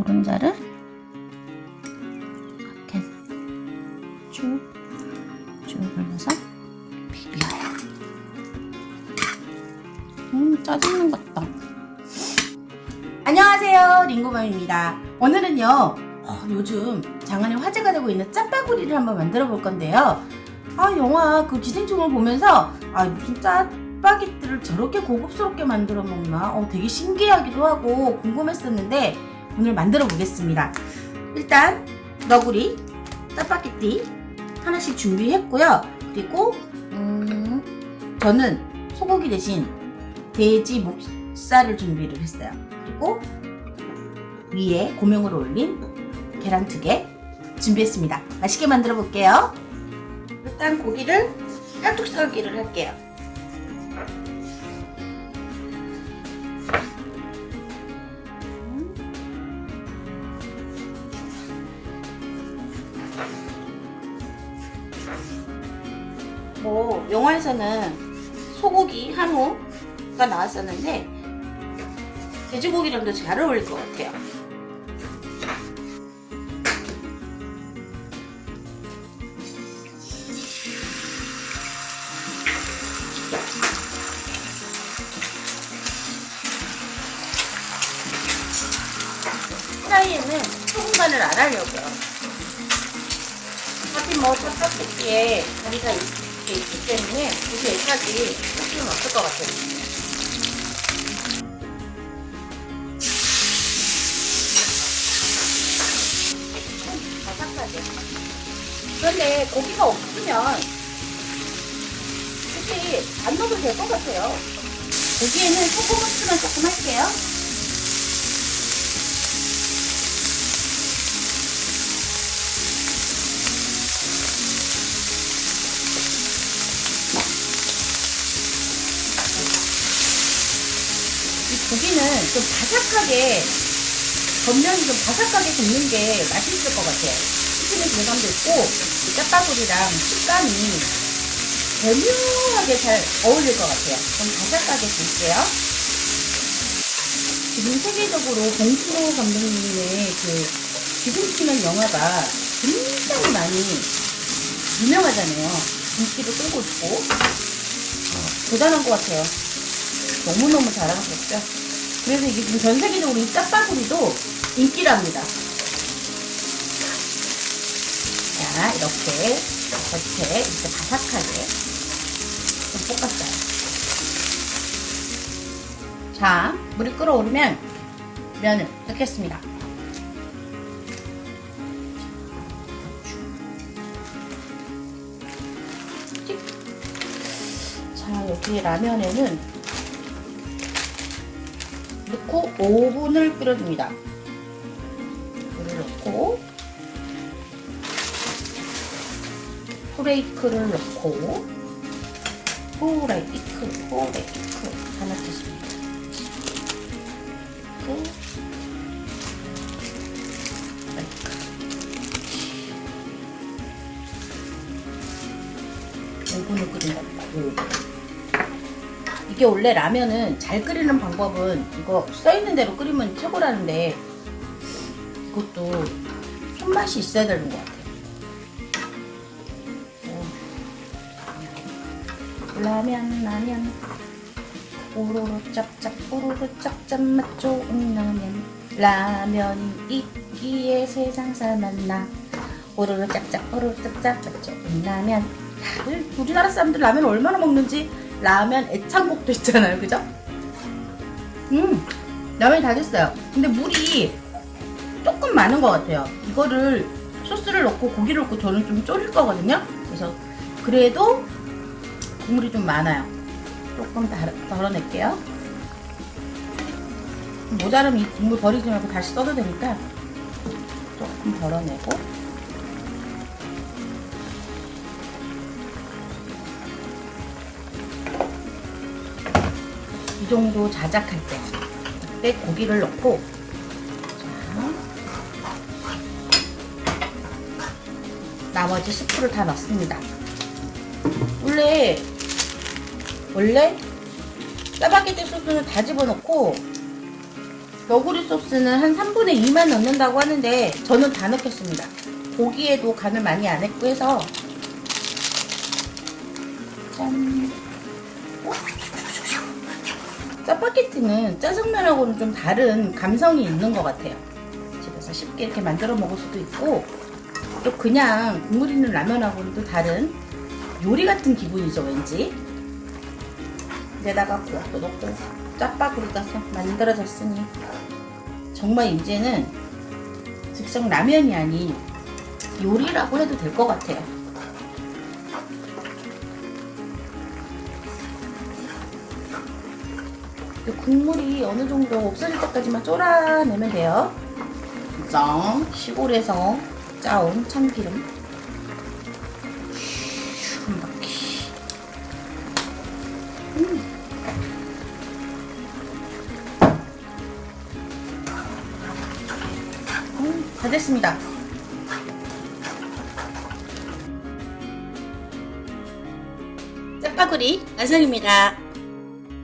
노른자를 이렇게 쭉, 쭉 올려서 비벼요. 음, 짜증난 것 같다. 안녕하세요, 링고맘입니다. 오늘은요, 어, 요즘 장안에 화제가 되고 있는 짜파구리를 한번 만들어 볼 건데요. 아, 영화 그 기생충을 보면서, 아, 무슨 짜파게티를 저렇게 고급스럽게 만들어 먹나? 어, 되게 신기하기도 하고 궁금했었는데, 오늘 만들어 보겠습니다. 일단, 너구리, 짜파게티 하나씩 준비했고요. 그리고, 음, 저는 소고기 대신 돼지 목살을 준비를 했어요. 그리고 위에 고명으로 올린 계란튀게 준비했습니다. 맛있게 만들어 볼게요. 일단 고기를 깍둑 썰기를 할게요. 영화에서는 소고기 한우가 나왔었는데 돼지고기랑도 잘 어울릴 것 같아요. 프라이에는 소금 간을 안 하려고요. 하긴 뭐 짜파게티에 다리가 이렇게 있기 때문에 굳이 애까지 쓸 필요는 없을 것 같아요. 그런데 고기가 없으면 굳이 안 넣어도 될 것 같아요. 고기에는 소금 후추만 조금 할게요. 좀 바삭하게 겉면이 좀 바삭하게 굽는 게 맛있을 것 같아요. 튀기는 질감도 있고 이 짜파구리랑 식감이 절묘하게 잘 어울릴 것 같아요. 좀 바삭하게 굽게요. 지금 세계적으로 봉준호 감독님의 그 기생충이라는 영화가 굉장히 많이 유명하잖아요. 인기도 끌고 있고 어, 대단한 것 같아요. 너무너무 자랑스럽죠? 그래서 이게 지금 전 세계적으로 이 짜파구리도 인기랍니다. 자, 이렇게 겉에 이렇게 바삭하게 좀 볶았어요. 자, 물이 끓어오르면 면을 넣겠습니다. 찍. 자, 여기 라면에는 넣고 5분을 끓여줍니다. 물을 넣고 프레이크를 넣고 프레이크, 프레이크 다 넣겠습니다. 그 프레이크 5분을 끓인답니다. 5분. 이게 원래 라면은 잘 끓이는 방법은 이거 써있는 대로 끓이면 최고라는데 이것도 손맛이 있어야 되는 것 같아요. 어. 라면 라면 오로로 짭짭 오로로 짭짭 맛 좋은 라면 라면이 있기에 세상 살만나 오로로 짭짭 오로로 짭짭 맛 좋은 라면 야, 우리나라 사람들 라면 얼마나 먹는지 라면 애창곡도 있잖아요. 그죠? 음, 라면이 다 됐어요. 근데 물이 조금 많은 것 같아요. 이거를 소스를 넣고 고기를 넣고 저는 좀 졸일 거거든요. 그래서 그래도 국물이 좀 많아요. 조금 덜- 덜어낼게요. 모자라면 이 국물 버리지 말고 다시 써도 되니까 조금 덜어내고 정도 자작할 때 그때 고기를 넣고 자, 나머지 스프를 다 넣습니다. 원래 원래 짜파게티 소스는 다 집어넣고 너구리 소스는 한 3분의 2만 넣는다고 하는데 저는 다 넣겠습니다. 고기에도 간을 많이 안 했고 해서 짠. 짜파게티는 짜장면하고는 좀 다른 감성이 있는 것 같아요. 집에서 쉽게 이렇게 만들어 먹을 수도 있고 또 그냥 국물 있는 라면하고는 또 다른 요리 같은 기분이죠 왠지. 이제다가 또 넣고 짜파구리가 만들어졌으니 정말 이제는 즉석 라면이 아닌 요리라고 해도 될 것 같아요. 국물이 어느 정도 없어질 때까지만 쫄아내면 돼요. 짱 시골에서 짜온 참기름. 음. 음, 다 됐습니다. 짜파구리 완성입니다.